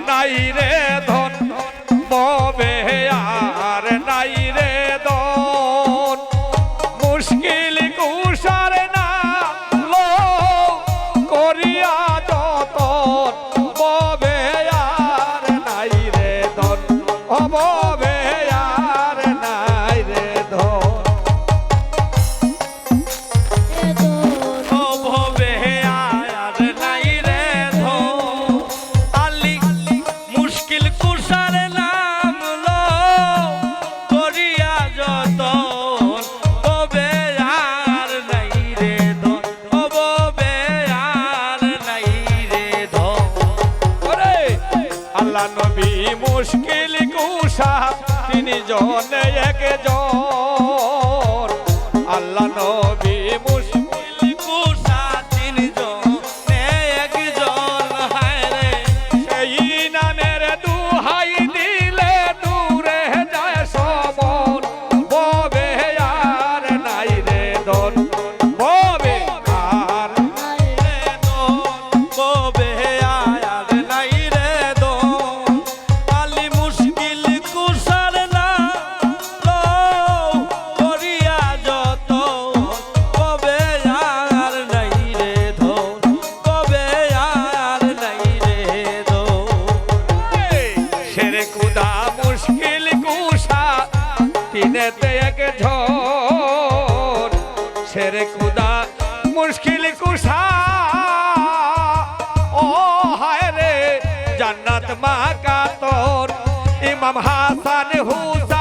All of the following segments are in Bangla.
নাই রে মুশকিল কুষা তিনি জনে এক একজন আল্লাহ নবী মুশকিল কুষা সিনেতে এক ঝোর সেরে খুদা মুশকিল কুষা ও হায় রে, জান্নাত মা কাতর, ইমাম হাসান হুস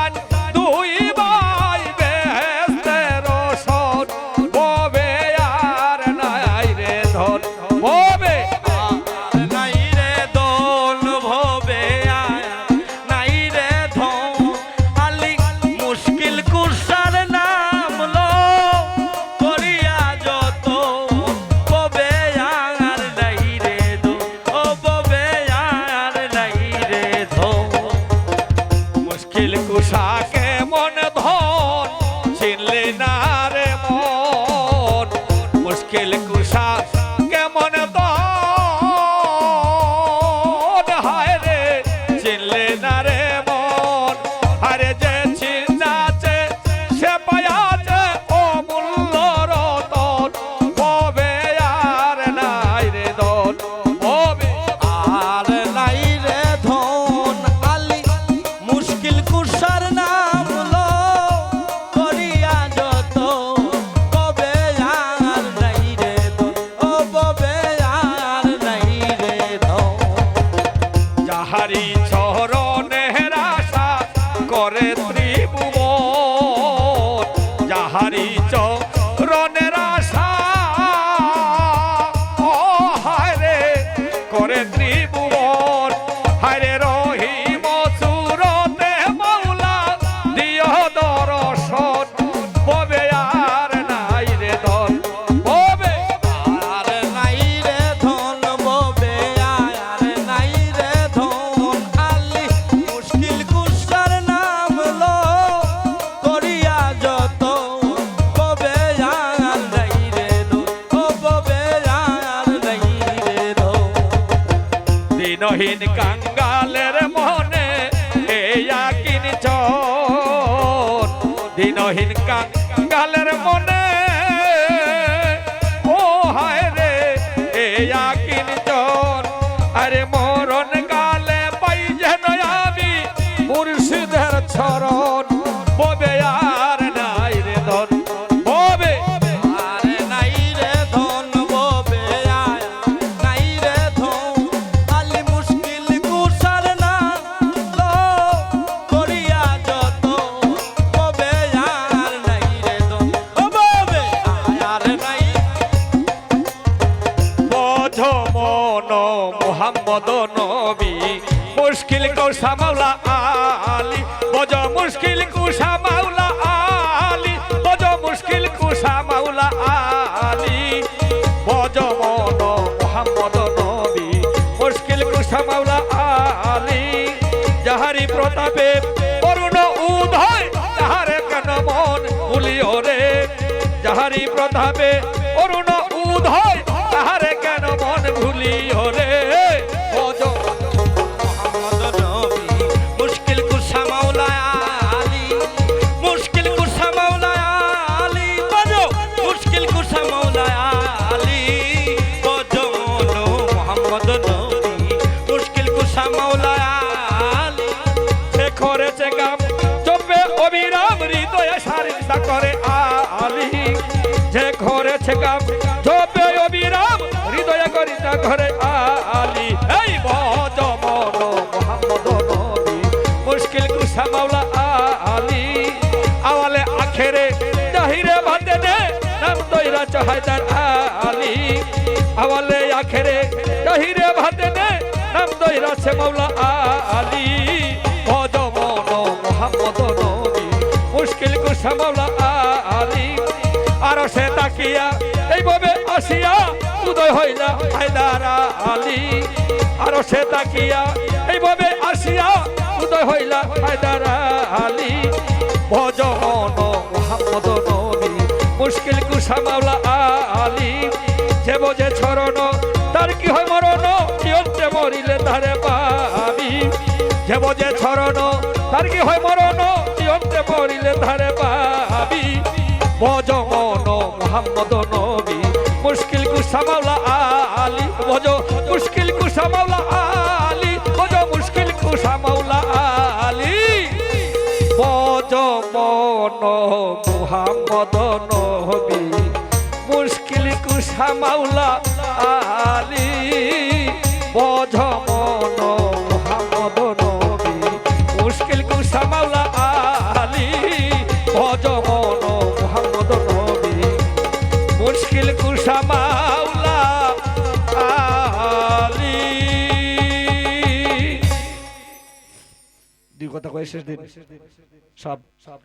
মহিন কাঙ্গালের মনে এ কিনছ দিনহীন কাঙ্গ মন মোহাম্মদ নবী। মুশকিল কৌশা মাওলা আলী, বজ মুশকিল কুশা মাওলা আলী, বজ মুশকিল কুশা মাওলা আলী। বজ মন মোহাম্মদ নবী, মুশকিল কুশা মাওলা আলী। যাহারি প্রতাপে করুণ উদয়, তাহারে কেন মন ভুলিও রে? যাহারি প্রতাপে করুণ উদয়, তাহারে বলি ও কুসা মাওলা আলি, আওয়ালে আখেরে জাহিরে ভাতে দে নাম দইরা চাহাইদার আলি। আওয়ালে আখেরে জাহিরে ভাতে দে নাম দইরা সে মাওলা আলি। ভজ মন মোহাম্মদ নবী, মুশকিল কুসা মাওলা আলি। আর সে তাকিয়া, এইভাবে আসিয়া উদয় হইলা হায়দার আলী। আর সে তাকিয়া, এইভাবে আসিয়া উদয় হইলা হায়দার আলী। ভজন মোহাম্মদ নবী, মুশকিল কুসা মাওলা আলী। যে বোঝে ছরণ, তার কি হয় মরণ? চিয়ন্তে মরিলে তারে পাবি। যে বোঝে ছরণ, তার কি হয় মরণ? চিয়ন্তে মরিলে তারে পাবি। ভজন মোহাম্মদ নবী, মুশকিল কুসা মাওলা আলী। ভজ মুশকিল কুসা মাওলা আলী। মুশকিল মৌলা আলী। ভজ মন মুহাম্মদ নবী। মুশকিল কুসা মাওলা আলী। ভজ মন কথা কয়ে শেষ দিন। সব। সব